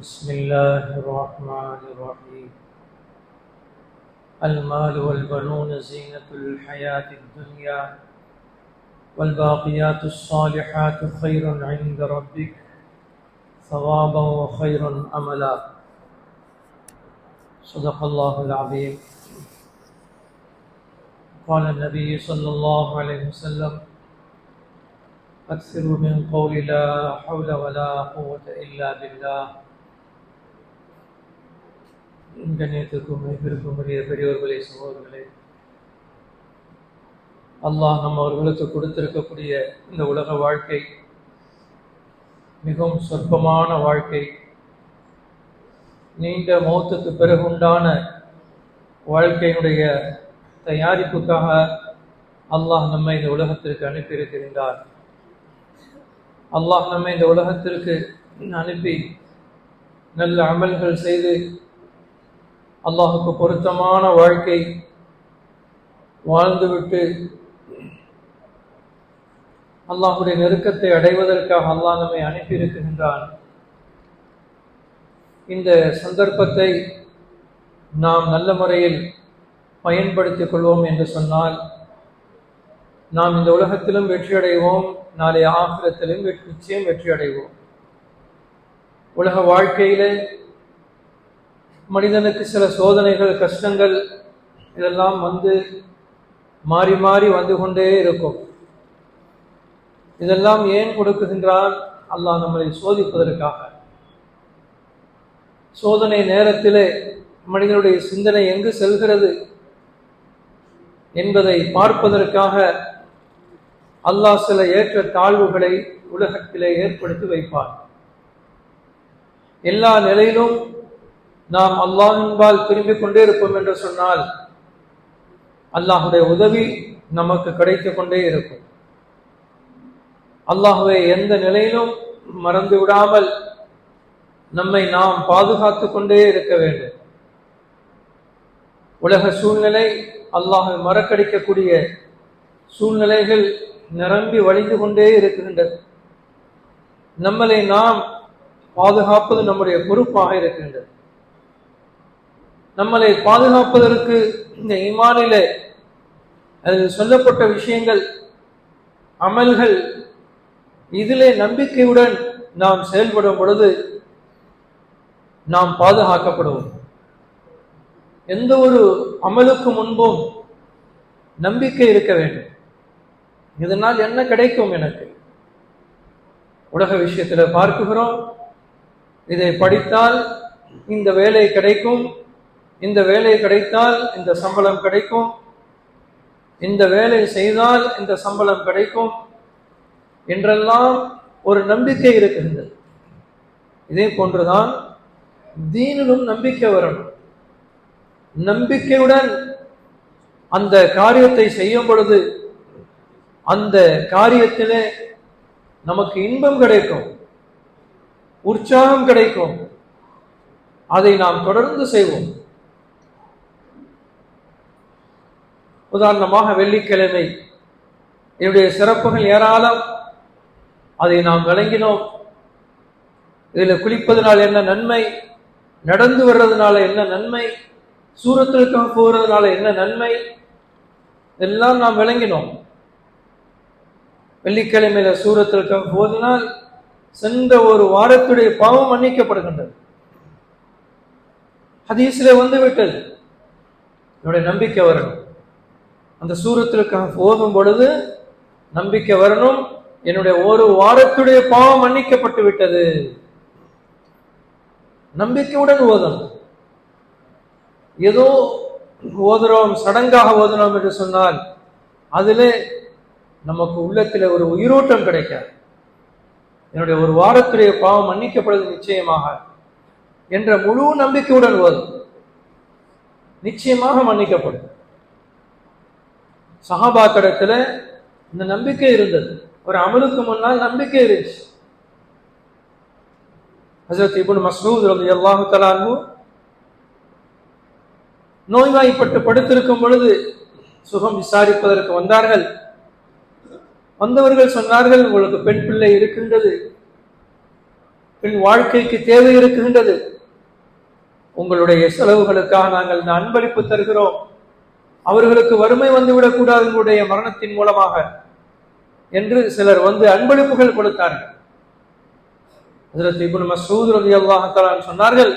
بسم الله الرحمن الرحيم. المال والبنون زينة الحياة الدنيا والباقيات الصالحات خير عند ربك ثوابا وخير أملا. صدق الله العظيم. قال النبي صلى الله عليه وسلم أكثروا من قول لا حول ولا قوة إلا بالله. கண்ணியத்திற்கும் மிகப்பிற்கும் பெரியோர்களே சகோதரர்களே அல்லாஹ் நம்ம அவர்களுக்கு கொடுத்திருக்கக்கூடிய இந்த உலக வாழ்க்கை மிகவும் சொற்பமான வாழ்க்கை நீண்ட மௌத்துக்கு பிறகுண்டான வாழ்க்கையினுடைய தயாரிப்புக்காக அல்லாஹ் நம்மை இந்த உலகத்திற்கு அனுப்பியிருக்கின்றார். அல்லாஹ் நம்மை இந்த உலகத்திற்கு அனுப்பி நல்ல அமல்கள் செய்து அல்லாஹுக்கு பொருத்தமான வாழ்க்கை வாழ்ந்துவிட்டு அல்லாஹுடைய நெருக்கத்தை அடைவதற்காக அல்லாஹ் நம்மை அனுப்பியிருக்கின்றான். இந்த சந்தர்ப்பத்தை நாம் நல்ல முறையில் பயன்படுத்திக் கொள்வோம் என்று சொன்னால் நாம் இந்த உலகத்திலும் வெற்றி அடைவோம் நாளைய ஆகிரத்திலும் நிச்சயம் வெற்றியடைவோம். உலக வாழ்க்கையிலே மனிதனுக்கு சில சோதனைகள் கஷ்டங்கள் இதெல்லாம் வந்து மாறி மாறி வந்து கொண்டே இருக்கும். இதெல்லாம் ஏன் கொடுக்குகின்றான்? அல்லாஹ் நம்மளை சோதிப்பதற்காக. சோதனை நேரத்திலே மனிதனுடைய சிந்தனை எங்கு செல்கிறது என்பதை பார்ப்பதற்காக அல்லாஹ் சில ஏற்ற தாழ்வுகளை உலகத்திலே ஏற்படுத்தி வைப்பார் எல்லா நிலையிலும் நாம் அல்லாஹின்பால் திரும்பிக் கொண்டே இருப்போம் என்று சொன்னால் அல்லாஹுடைய உதவி நமக்கு கிடைத்து கொண்டே இருக்கும். அல்லாஹுவை எந்த நிலையிலும் மறந்து விடாமல் நம்மை நாம் பாதுகாத்து கொண்டே இருக்க வேண்டும். உலக சூழ்நிலை அல்லாஹை மறக்கடிக்கக்கூடிய சூழ்நிலைகள் நிரம்பி வழிந்து கொண்டே இருக்கின்றது. நம்மளை நாம் பாதுகாப்பது நம்முடைய பொறுப்பாக இருக்கின்றது. நம்மளை பாதுகாப்பதற்கு இந்த இமானில அதில் சொல்லப்பட்ட விஷயங்கள் அமல்கள் இதிலே நம்பிக்கையுடன் நாம் செயல்படும் பொழுது நாம் பாதுகாக்கப்படுவோம். எந்த ஒரு அமலுக்கு முன்பும் நம்பிக்கை இருக்க வேண்டும். இதனால் என்ன கிடைக்கும் எனக்கு? உலக விஷயத்தில் பார்க்குகிறோம் இதை படித்தால் இந்த வேலை கிடைக்கும் இந்த வேலை கிடைத்தால் இந்த சம்பளம் கிடைக்கும். இந்த வேலை செய்தால் இந்த சம்பளம் கிடைக்கும் என்றெல்லாம் ஒரு நம்பிக்கை இருக்கின்றது. இதே போன்றுதான் தீனிலும் நம்பிக்கை வரணும். நம்பிக்கையுடன் அந்த காரியத்தை செய்யும் பொழுது அந்த காரியத்திலே நமக்கு இன்பம் கிடைக்கும். உற்சாகம் கிடைக்கும். அதை நாம் தொடர்ந்து செய்வோம். உதாரணமாக வெள்ளிக்கிழமை. என்னுடைய சிறப்புகள் ஏராளம். அதை நாம் விளங்கினோம் இதில் குளிப்பதனால் என்ன நன்மை? நடந்து வர்றதுனால என்ன நன்மை? சூரத்திற்காக போகிறதுனால என்ன நன்மை? எல்லாம் நாம் விளங்கினோம் வெள்ளிக்கிழமையில சூரத்திற்காக போவதனால் சென்ற ஒரு வாரத்துடைய பாவம் மன்னிக்கப்படுகின்றது. ஹதீஸில் வந்து விட்டது என்னுடைய நம்பிக்கை வரணும் அந்த சூரத்திற்காக போகும் பொழுது நம்பிக்கை வரணும். என்னுடைய ஒரு வாரத்துடைய பாவம் மன்னிக்கப்பட்டு விட்டது. நம்பிக்கையுடன் ஓதணும். ஏதோ ஓதுறோம் சடங்காக ஓதுனோம் என்று சொன்னால் அதிலே நமக்கு உள்ளத்தில் ஒரு உயிரோட்டம் கிடைக்காது. என்னுடைய ஒரு வாரத்துடைய பாவம் மன்னிக்கப்படுது நிச்சயமாக என்ற முழு நம்பிக்கையுடன் ஓதும். நிச்சயமாக மன்னிக்கப்படும். சகாபாக்கடத்தில் இந்த நம்பிக்கை இருந்தது. ஒரு அமலுக்கு முன்னால் நம்பிக்கை இருந்துச்சு. ஹசரத் இபுன் மசூத் ரவி அல்லாஹு தலானு நோய்வாய்ப்பட்டு படுத்திருக்கும் பொழுது சுகம் விசாரிப்பதற்கு வந்தார்கள். வந்தவர்கள் சொன்னார்கள் உங்களுக்கு பெண் பிள்ளை இருக்கின்றது. பெண் வாழ்க்கைக்கு தேவை இருக்கின்றது. உங்களுடைய செலவுகளுக்காக நாங்கள் இந்த அன்பளிப்பு தருகிறோம். அவர்களுக்கு வறுமை வந்துவிடக் கூடாது உங்களுடைய மரணத்தின் மூலமாக என்று சிலர் வந்து அன்பளிப்புகள் கொடுத்தார்கள். ஹஜரத் இப்னு சொன்னார்கள்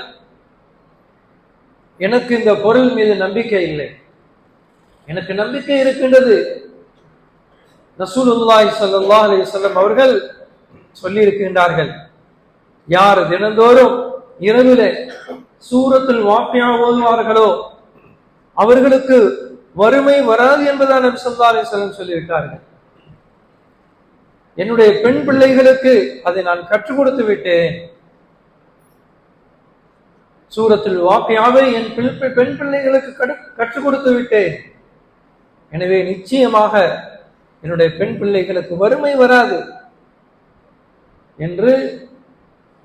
எனக்கு இந்த பொருள் மீது நம்பிக்கை இல்லை. எனக்கு நம்பிக்கை இருக்கின்றது. ரசூலுல்லாஹி ஸல்லல்லாஹு அலைஹி அவர்கள் சொல்லி இருக்கின்றார்கள் யார் தினந்தோறும் இரவிலே சூரத்தில் வாப்பியாக ஓதுவார்களோ அவர்களுக்கு வறுமை வராது என்பதான் நபி ஸல்லல்லாஹு அலைஹி சொல்லியிருக்கார்கள். என்னுடைய பெண் பிள்ளைகளுக்கு அதை நான் கற்றுக் கொடுத்து விட்டேன். சூரத்தில் வாக்கியாவை என் பெண் பிள்ளைகளுக்கு கற்றுக் கொடுத்து விட்டேன். எனவே நிச்சயமாக என்னுடைய பெண் பிள்ளைகளுக்கு வறுமை வராது என்று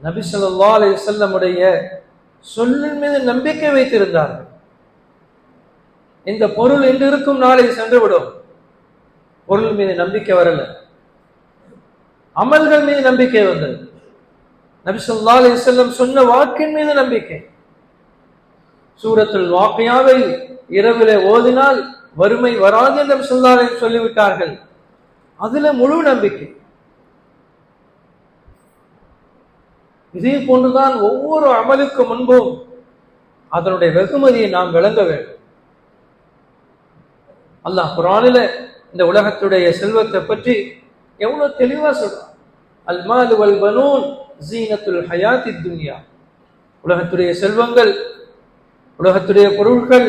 நபி சொல்லா அலி செல்லமுடைய சொல்லின் மீது நம்பிக்கை வைத்திருந்தார்கள். இந்த பொருள் இன்று இருக்கும் நாளை சென்றுவிடும். பொருள் மீது நம்பிக்கை வரல. அமல்கள் மீது நம்பிக்கை வந்தது. நபி ஸல்லல்லாஹு சொன்ன வாக்கின் மீது நம்பிக்கை. சூரத்தில் வாக்கையாவை இரவிலே ஓதினால் வறுமை வராது என்று நபி ஸல்லல்லாஹு சொல்லிவிட்டார்கள். அதுல முழு நம்பிக்கை. இதே போன்றுதான் ஒவ்வொரு அமலுக்கு முன்பும் அதனுடைய வெகுமதியை நாம் விளங்க வேண்டும். அல்லாஹ் குரானில் இந்த உலகத்துடைய செல்வத்தை பற்றி எவ்வளோ தெளிவாக சொல்றான். அல் வல் பனூன் ஜீனத்துல் ஹயாத்தி துன்யா. உலகத்துடைய செல்வங்கள் உலகத்துடைய பொருட்கள்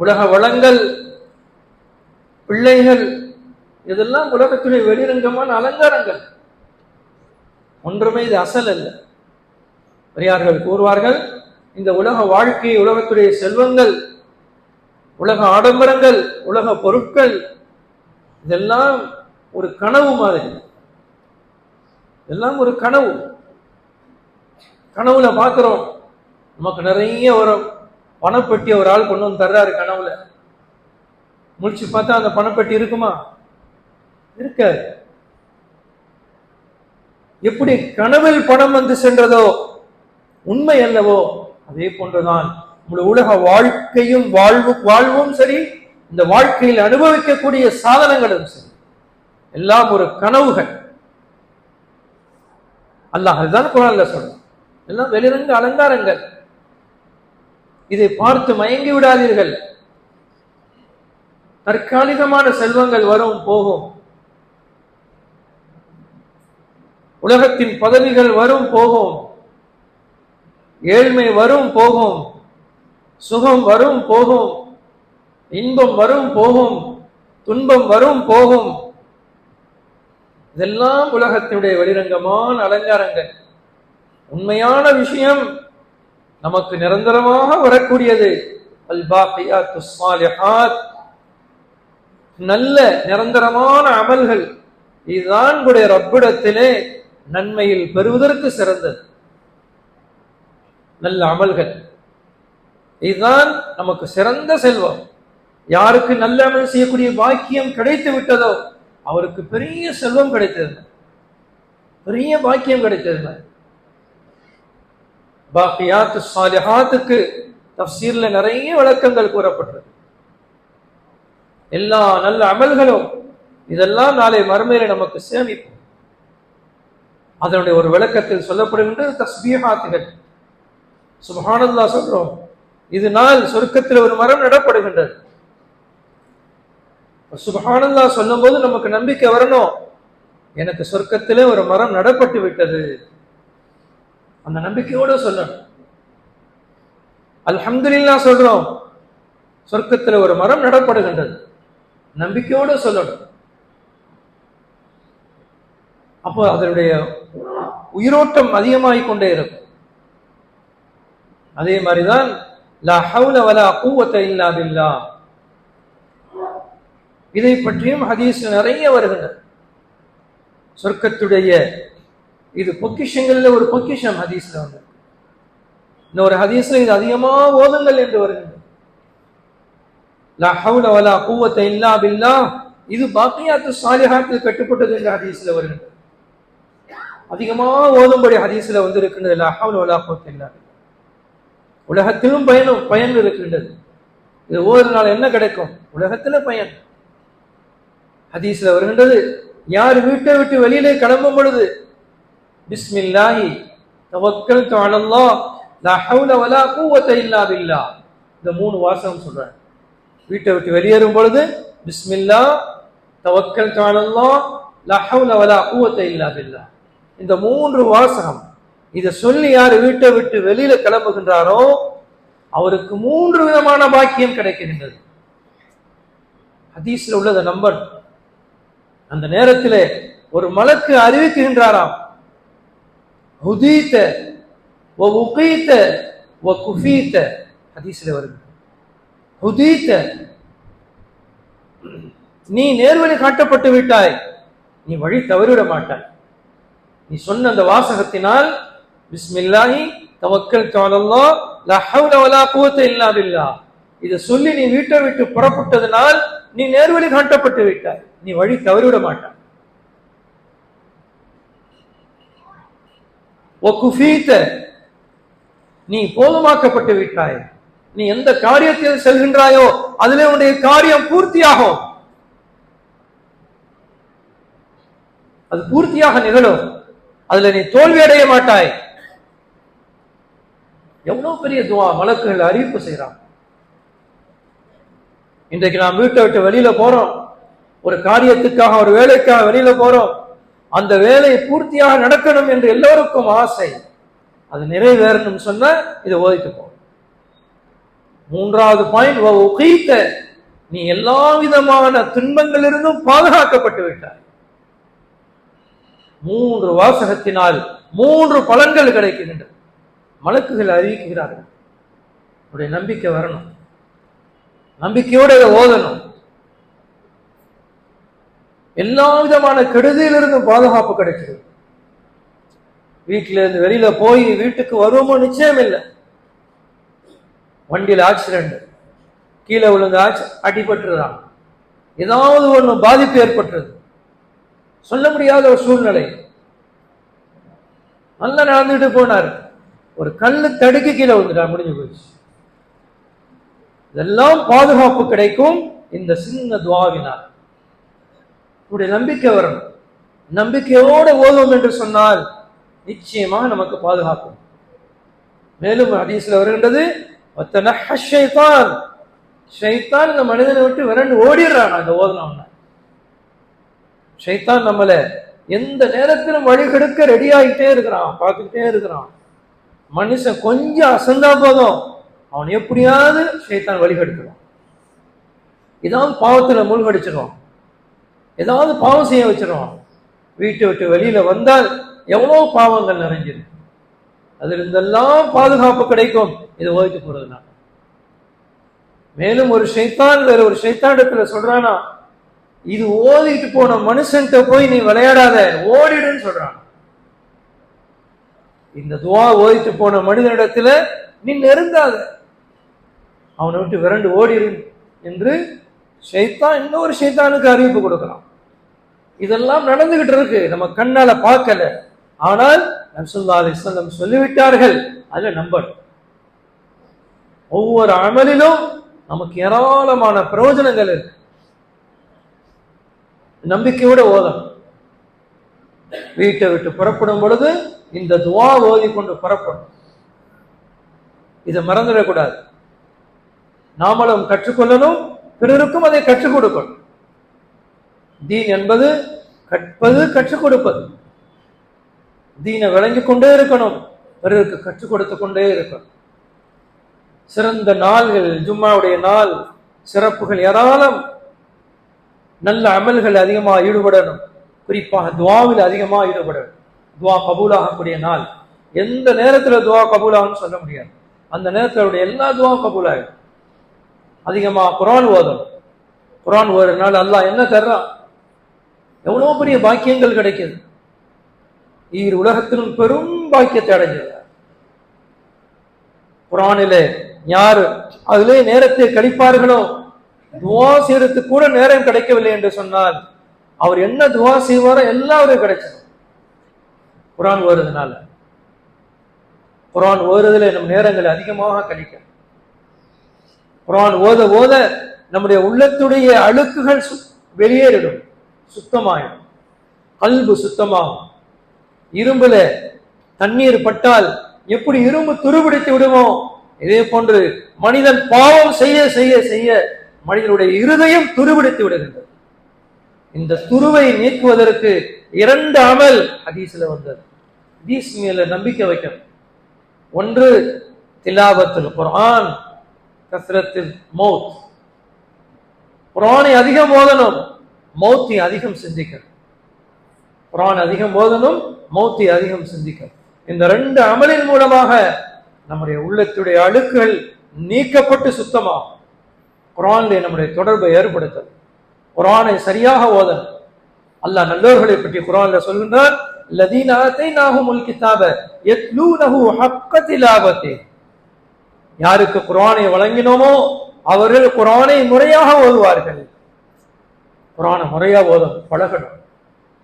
உலக வளங்கள் பிள்ளைகள் இதெல்லாம் உலகத்துடைய வெளிரங்கமான அலங்காரங்கள். ஒன்றுமே இது அசல் அல்ல. பெரியார்கள் கூறுவார்கள் இந்த உலக வாழ்க்கை உலகத்துடைய செல்வங்கள் உலக ஆடம்பரங்கள் உலக பொருட்கள் இதெல்லாம் ஒரு கனவு மாதிரி. இதெல்லாம் ஒரு கனவு. கனவுல பார்க்குறோம். நமக்கு நிறைய ஒரு பணப்பெட்டி ஒரு ஆள் கொண்டு வந்து தர்றாரு கனவுல. முடிச்சு பார்த்தா அந்த பணப்பெட்டி இருக்குமா? இருக்காது. எப்படி கனவில் பணம் வந்து சென்றதோ உண்மை அல்லவோ அதே போன்றுதான். நம்முடைய உலக வாழ்க்கையும் வாழ்வு வாழ்வும் சரி இந்த வாழ்க்கையில் அனுபவிக்கக்கூடிய சாதனங்களும் சரி எல்லாம் ஒரு கனவுகள். அல்லாஹ் அதுதான் குரான்ல சொல்றான். எல்லாம் வெளிரங்க அலங்காரங்கள். இதை பார்த்து மயங்கி விடாதீர்கள். தற்காலிகமான செல்வங்கள் வரும் போகும். உலகத்தின் பதவிகள் வரும் போகும். ஏழ்மை வரும் போகும். சுகம் வரும் போகும். இன்பம் வரும் போகும். துன்பம் வரும் போகும். இதெல்லாம் உலகத்தினுடைய வெளிரங்கமான அலங்காரங்கள். உண்மையான விஷயம் நமக்கு நிரந்தரமாக வரக்கூடியது. நல்ல நிரந்தரமான அமல்கள். இதுதான் உடைய ரப்பிடத்திலே நன்மையில் பெறுவதற்கு சிறந்தது. நல்ல அமல்கள். இதுதான் நமக்கு சிறந்த செல்வம். யாருக்கு நல்ல அமல் செய்யக்கூடிய பாக்கியம் கிடைத்து விட்டதோ அவருக்கு பெரிய செல்வம் கிடைத்தது. பெரிய பாக்கியம் கிடைத்தது. பாக்கியாத்து சாலிஹாத்துக்கு தப்சீர்ல நிறைய விளக்கங்கள் கூறப்பட்டது. எல்லா நல்ல அமல்களும் இதெல்லாம் நாளை மறுமையில நமக்கு சேமிப்போம். அதனுடைய ஒரு விளக்கத்தில் சொல்லப்படுகின்றது தஸ்பீஹாத்துகள். சுபஹானல்லா சொல்றோம். இது நாள் சொர்க்கத்தில் ஒரு மரம் நடப்படுகின்றது. சுபஹானல்லா சொல்லும்போது நமக்கு நம்பிக்கை வரணும். எனக்கு சொர்க்கத்திலே ஒரு மரம் நடப்பட்டு விட்டது. அந்த நம்பிக்கையோட சொல்லணும். அல்ஹம்துலில்லா சொல்றோம். சொர்க்கத்துல ஒரு மரம் நடப்படுகின்றது. நம்பிக்கையோட சொல்லணும். அப்போ அதனுடைய உயிரோட்டம் அதிகமாகிக் கொண்டே இருக்கும். அதே மாதிரிதான் லா ஹவுல வலா கூவத்த இதை பற்றியும் ஹதீஸ் நிறைய வருகின்றன சொர்க்கத்துடைய இது பொக்கிஷங்கள்ல ஒரு பொக்கிஷம் ஹதீஸ்ல வந்து. இன்னொரு ஹதீஸ்ல இது அதிகமா ஓதுங்கள் என்று வருகின்றது லா ஹவுல வலா கூவத்த இல்லா பில்லா. இது பாக்கியாத்து சாலிஹாத்தில் கட்டுப்பட்டது என்ற ஹதீஸ்ல வருகின்றது அதிகமா ஓதும்படி ஹதீஸ்ல வந்து இருக்கின்றது லா ஹவ்ல வலா இல்லா உலகத்திலும் பயனும் பயன் இருக்கின்றது. இது ஓதுனால என்ன கிடைக்கும்? உலகத்துல பயன். ஹதீஸ்ல வருகின்றது யார் வீட்டை விட்டு வெளியிலே கிளம்பும் பொழுது பிஸ்மில்லாஹி தவக்கல் அலல்லாஹ் லா ஹவ்ல வலா குவத்த இல்லா பில்லா. இந்த மூணு வாசகம் சொல்றாங்க. வீட்டை விட்டு வெளியேறும் பொழுது பிஸ்மில்லா தவக்கல் அலல்லாஹ் லா வலா கூவத்தை இல்லா பில்லா. இந்த மூன்று வாசகம் இதை சொல்லி யார் வீட்டை விட்டு வெளியில கிளம்புகின்றாரோ அவருக்கு மூன்று விதமான பாக்கியம் கிடைக்கின்றது. ஹதீஸ்ல உள்ளத நம்பர். அந்த நேரத்திலே ஒரு மலக்கு அறிவிக்கின்றாராம் ஹுதீத்த வ உகீத்த வ குஃபீத்த. ஹதீஸ்ல வருது. ஹுதீத்த நீ நேர்வழி காட்டப்பட்டு விட்டாய். நீ வழி தவறிவிட மாட்டாய். நீ சொன்ன அந்த வாசகத்தினால் பிஸ்மில்லாஹி தவக்கல் அலல்லாஹ் லஹவுல வலா குவத்த இல்லா இதை சொல்லி நீ வீட்டை விட்டு புறப்பட்டதனால் நீ நேர்வழி காட்டப்பட்டு விட்டாய். நீ வழி தவறிவிட மாட்டாய். ஒக்குஃபீத்த நீ போதுமாக்கப்பட்டு விட்டாய். நீ எந்த காரியத்தில் செல்கின்றாயோ அதிலே உன்னுடைய காரியம் பூர்த்தியாகும். அது பூர்த்தியாக நிகழும். அதுல நீ தோல்வி அடைய மாட்டாய். எவ்வளவு பெரிய துவா? மலக்குகள் அறிவிப்பு செய்யறான் இன்றைக்கு நாம் வீட்டை விட்டு வெளியில போறோம். ஒரு காரியத்துக்காக ஒரு வேலைக்காக வெளியில போறோம். அந்த வேலை பூர்த்தியாக நடக்கணும் என்று எல்லோருக்கும் ஆசை. அது நிறைவேறணும் சொன்னா இதை ஓதிட்டு போ. மூன்றாவது பாயிண்ட் நீ எல்லா விதமான துன்பங்களிலிருந்தும் பாதுகாக்கப்பட்டு விட்டாய். மூன்று வாசகத்தினால் மூன்று பலன்கள் கிடைக்கின்றன. மலக்குகள் அறிவிக்கிறார்கள். உடைய நம்பிக்கை வரணும். நம்பிக்கையோடு ஓதணும். எல்லா விதமான கெடுதியிலிருந்தும் பாதுகாப்பு கிடைக்கிறது வீட்டில இருந்து வெளியில போய் வீட்டுக்கு வருவோமோ நிச்சயம் இல்லை. வண்டியில் ஆக்சிடென்ட் கீழே விழுந்து ஆக்சி அடிபட்டுறான் ஏதாவது ஒன்று பாதிப்பு ஏற்பட்டுறது சொல்ல முடியாத ஒரு சூழ்நிலை. நல்லா நடந்துட்டு போனார். ஒரு கல்லு தடுக்கு கீழே வந்துட்டா முடிஞ்சு போச்சு இதெல்லாம் பாதுகாப்பு கிடைக்கும் இந்த சின்ன துவாவினால். உடைய நம்பிக்கை வரணும். நம்பிக்கையோடு ஓதும் என்று சொன்னால் நிச்சயமாக நமக்கு பாதுகாக்கும் மேலும் ஹதீஸ்ல வருகின்றது ஷைத்தான். இந்த மனிதனை விட்டு விரண்டு ஓடிடுறான் அந்த ஓதுனவன ஷைத்தான் நம்மளை எந்த நேரத்திலும் வழிகெடுக்க ரெடி ஆகிட்டே இருக்கிறான் பார்த்துக்கிட்டே இருக்கிறான். மனுஷன் கொஞ்சம் அசந்தா போதும். அவன் எப்படியாவது ஷைத்தான் வழிகெடுக்கிறான் ஏதாவது பாவத்துல மூழ்கடிச்சிருவான். ஏதாவது பாவம் செய்ய வச்சிருவான். வீட்டை விட்டு வெளியில வந்தால் எவ்வளவு பாவங்கள் நிறைஞ்சிருக்கு அதிலிருந்தெல்லாம் பாதுகாப்பு கிடைக்கும். இதை ஓய்த்து போறதுனால மேலும் ஒரு ஷைத்தான் வேற ஒரு ஷைத்தாண்டத்துல சொல்றானா இது ஓதிட்டு போன மனுஷன்கிட்ட போய் நீ விளையாடாத ஓடிடுன்னு சொல்றான். இந்த துவா ஓதித்து போன மனிதனிடத்துல நீ நெருங்காத. அவனை விட்டு விரண்டு ஓடிடு என்று ஷைத்தான் இன்னொரு ஷைத்தானுக்கு அறிவிப்பு கொடுக்கலாம். இதெல்லாம் நடந்துகிட்டு இருக்கு. நம்ம கண்ணால பார்க்கல. ஆனால் நம்சுல்லா அலிஸ்லம் சொல்லிவிட்டார்கள். அதுல நம்பணும். ஒவ்வொரு அமலிலும் நமக்கு ஏராளமான பிரயோஜனங்கள் இருக்கு. நம்பிக்கையோட ஓதம் வீட்டை விட்டு புறப்படும் பொழுது இந்த துவா ஓதி கொண்டு புறப்படும். இதை மறந்துடக்கூடாது நாமளும் கற்றுக்கொள்ளணும் பிறருக்கும் அதை கற்றுக் கொடுக்கணும். தீன் என்பது கற்பது கற்றுக் கொடுப்பது. தீனை விளங்கிக் கொண்டே இருக்கணும் பிறருக்கு கற்றுக் கொடுத்து கொண்டே இருக்கணும். சிறந்த நாள்கள் ஜும்மாவுடைய நாள் சிறப்புகள் ஏராளம். நல்ல அமல்கள் அதிகமாக ஈடுபடணும். குறிப்பாக துவாவில் அதிகமாக ஈடுபடணும். துவா கபூலாகக்கூடிய நாள். எந்த நேரத்தில் துவா கபூலாகும்னு சொல்ல முடியாது. அந்த நேரத்தில் அவருடைய எல்லா துவா கபூலாகும் அதிகமாக குரான் ஓதணும். குரான் ஓதுறதுனால அல்லாஹ் என்ன தர்றான் எவ்வளோ பெரிய பாக்கியங்கள் கிடைக்குது. இவர் உலகத்திலும் பெரும் பாக்கியத்தை அடைஞ்சிருக்கார். குரானிலே யார்? அதிலே நேரத்தை கழிப்பார்களோ? துவா செய்யறதுக்கு கூட நேரம் கிடைக்கவில்லை என்று சொன்னால் அவர் என்ன துவா செய்வாரோ எல்லாரும் கிடைச்சது குரான் ஓதுறதுனால. குரான் ஓதுறதுல நம் நேரங்கள் அதிகமாக கழிக்க குரான் ஓத ஓத நம்முடைய உள்ளத்துடைய அழுக்குகள் வெளியேறிடும் சுத்தமாயிடும். கல்பு சுத்தமாகும். இரும்புல தண்ணீர் பட்டால் எப்படி இரும்பு துருபிடித்து விடுமோ இதே போன்று மனிதன் பாவம் செய்ய செய்ய செய்ய மனிதனுடைய இருதயம் துருபிடித்து விடுகின்றது. இந்த துருவை நீக்குவதற்கு இரண்டு அமல் ஹதீஸ்ல வந்தது. ஹதீஸ் மேல நம்பிக்கை வைக்கணும். ஒன்று திலாபத்தில் குரான் கஸ்ரத்தில் மௌத். குரானை அதிகம் ஓதணும் மௌத்தி அதிகம் சிந்திக்கணும். குரான் அதிகம் ஓதணும் மௌத்தி அதிகம் சிந்திக்கணும். இந்த ரெண்டு அமலின் மூலமாக நம்முடைய உள்ளத்துடைய அழுக்குகள் நீக்கப்பட்டு சுத்தமாகும். குரான்ல நம்முடைய தொடர்பை ஏற்படுத்தணும். குரானை சரியாக ஓத. அல்லாஹ் நல்லோர்களை பற்றி குரான்ல சொல்கின்றார் லதீன ஆத்தைனாஹுமுல் கிதாப யத்லூனஹு ஹக்க திலாவத்தே. யாருக்கு குர்ஆனை வழங்கினோமோ அவர்கள் குர்ஆனை முறையாக ஓதுவார்கள். குர்ஆனை முறையா ஓதணும் பழகணும்.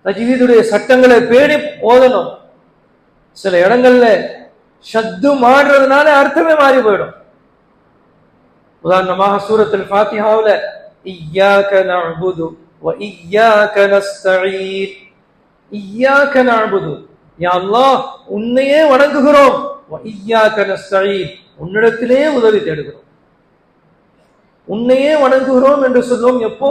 தஜ்வீதுடைய சட்டங்களை பேணி ஓதணும். சில இடங்கள்ல ஷத்து மாறுறதுனால அர்த்தமே மாறி போயிடும். உதாரணமாக சூரத்தில் ஃபாத்திஹாவில் இய்யாக நஅபுது வ இய்யாக நஸ்தஈன் இய்யாக நஅபுது யா அல்லாஹ் உன்னையே வணங்குகிறோம். வ இய்யாக நஸ்தஈன் உன்னிடத்திலே உதவி தேடுகிறோம். உன்னையே வணங்குகிறோம் என்று சொல்லுவோம் எப்போ?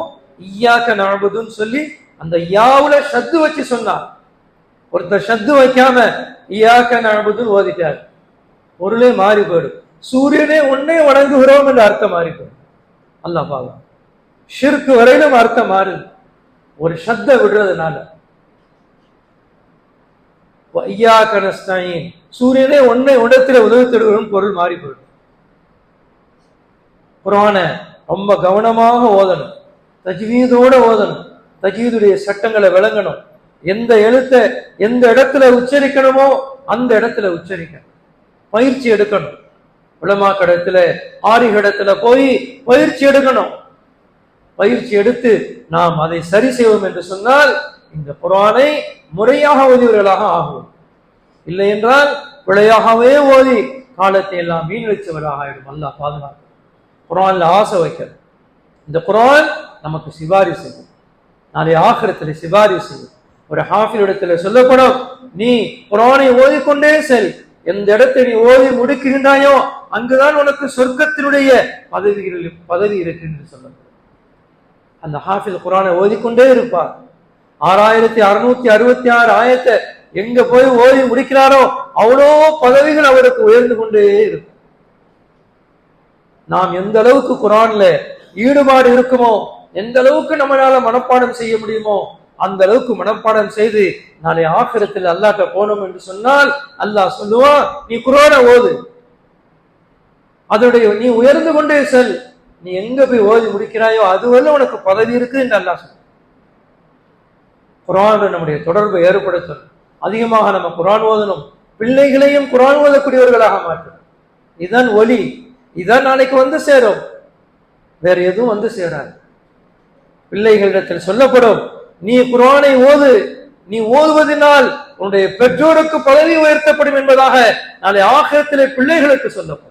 இய்யாக நஅபுதுன்னு சொல்லி அந்த யாவுல சத்து வச்சு சொன்னார். ஒருத்தர் ஷத்து வைக்காம இய்யாக நஅபுதுன்னு ஓதிட்டார். பொருளே மாறி போயிடும். சூரியனே உன்னை வணங்குகிறோம் என்று அர்த்தம் மாறி போயிடும். அல்லாஹ் பாவம் ஷிர்க்கு வரையிலும் அர்த்தம் மாறு. ஒரு சத்த விடுறதுனால ஐயா கனஸ்தாயின். சூரியனே உன்னை உடத்தில உதவி தருவதும் பொருள் மாறி போயிடும். குரான ரொம்ப கவனமாக ஓதணும். தஜ்வீதோட ஓதணும். தஜ்வீதுடைய சட்டங்களை விளங்கணும். எந்த எழுத்தை எந்த இடத்துல உச்சரிக்கணுமோ அந்த இடத்துல உச்சரிக்கணும். பயிற்சி எடுக்கணும். உலமா கடத்துல ஆரி இடத்துல போய் பயிற்சி எடுக்கணும். பயிற்சி எடுத்து நாம் அதை சரி செய்வோம் என்று சொன்னால் இந்த குரானை முறையாக ஓதியவர்களாக ஆகும் இல்லை என்றால் பிழையாகவே ஓதி காலத்தை எல்லாம் வீணடிச்சவராக ஆயிடும். அல்லா பாதுகாப்பு குரான்ல ஆசை வைக்கிறது இந்த குரான் நமக்கு சிபாரி செய்யும். நாளை ஆக்கிரத்தில் சிபாரி செய்யும். ஒரு ஹாஃபில் இடத்துல சொல்லப்படும் நீ குரானை ஓதிக்கொண்டே சரி எந்த இடத்தை நீ ஓதி முடிக்கின்றாயோ அங்குதான் உனக்கு சொர்க்கத்தினுடைய பதவிகள் பதவி இருக்கு என்று சொல்லப்படும். அந்த ஹாஃபில் குரானை ஓதிக்கொண்டே இருப்பார். ஆறாயிரத்தி அறுநூத்தி அறுபத்தி ஆறு ஆயத்தை எங்க போய் ஓதி முடிக்கிறாரோ அவ்வளோ பதவிகள் அவருக்கு உயர்ந்து கொண்டே இருக்கும். நாம் எந்த அளவுக்கு குரான்ல ஈடுபாடு இருக்குமோ எந்த அளவுக்கு நம்மளால மனப்பாடம் செய்ய முடியுமோ அந்த அளவுக்கு மனப்பாடம் செய்து நாளை ஆக்கிரத்தில் அல்லாட்ட போனோம் என்று சொன்னால் அல்லாஹ் சொல்லுவான் நீ குரானை ஓது. அதனுடைய நீ உயர்ந்து கொண்டே செல். நீ எங்க போய் ஓதி முடிக்கிறாயோ அதுவரை உனக்கு பதவி இருக்கு நல்லா அல்லாஹ் குரான் நம்முடைய தொடர்பை ஏற்படுத்தணும் அதிகமாக நம்ம குரான் ஓதணும். பிள்ளைகளையும் குரான் ஓதக்கூடியவர்களாக மாற்றணும் இதுதான் ஒலி இதுதான் நாளைக்கு வந்து சேரும். வேற எதுவும் வந்து சேராது. பிள்ளைகளிடத்தில் சொல்லப்படும் நீ குரானை ஓது. நீ ஓதுவதனால் உன்னுடைய பெற்றோருக்கு பதவி உயர்த்தப்படும் என்பதாக நாளை ஆகிரத்திலே பிள்ளைகளுக்கு சொல்லப்படும்.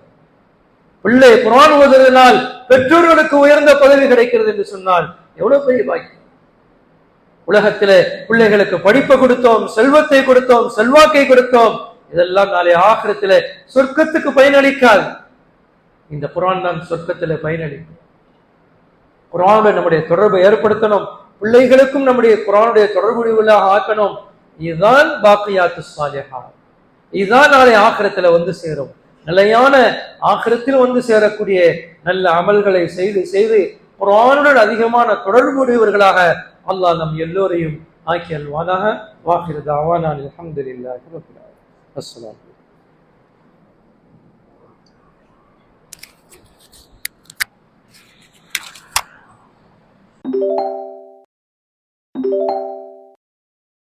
பிள்ளை குரான் ஓதுவதனால் பெற்றோர்களுக்கு உயர்ந்த பதவி கிடைக்கிறது என்று சொன்னால் எவ்வளவு பெரிய பாக்கியம்? உலகத்திலே பிள்ளைகளுக்கு படிப்பை கொடுத்தோம் செல்வத்தை கொடுத்தோம் செல்வாக்கை கொடுத்தோம். இதெல்லாம் நாளை ஆக்கிரத்துல சொர்க்கத்துக்கு பயனளிக்காது. இந்த குரான் தான் சொர்க்கத்துல பயனளிக்கும். குரானுடைய நம்முடைய தொடர்பை ஏற்படுத்தணும். பிள்ளைகளுக்கும் நம்முடைய குரானுடைய தொடர்புடையவர்களாக ஆக்கணும். இதுதான் பாக்கியாத்து சாலியகா இதுதான் நாளை ஆக்கிரத்துல வந்து சேரும். நிலையான ஆக்கிரத்தில் வந்து சேரக்கூடிய நல்ல அமல்களை செய்து செய்து குரானுடன் அதிகமான தொடர்புடையவர்களாக அல்லாஹ் நம் எல்லோரையும் ஆக்கி அல்வானாக வாக்கிரது நான் அலமதுல்லாஹி ரபில்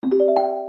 Thank you.